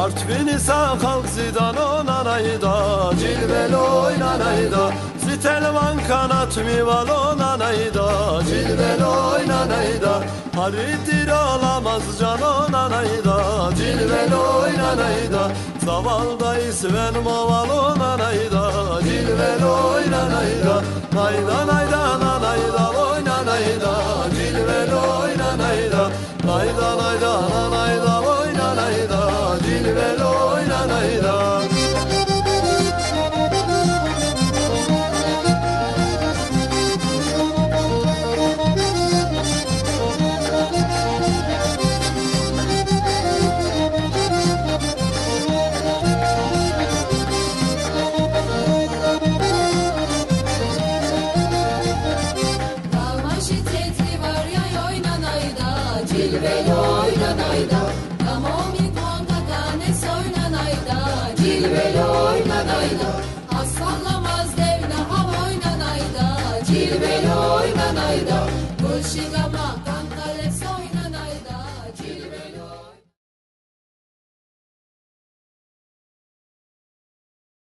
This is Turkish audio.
Artvin kalk zidan onanayda Cilvel oynanayda. Zitelvan kanat mival onanayda Cilvel oynanayda. Haridir alamaz can onanayda Cilvel oynanayda. Zavalda isven maval onanayda Cilvel oynanayda. Nayda nayda nanayda oynanayda Cilvel oynanayda. Nayda nayda nanayda oynanayda Dalma şiddetli var ya Aslanlamaz devne hav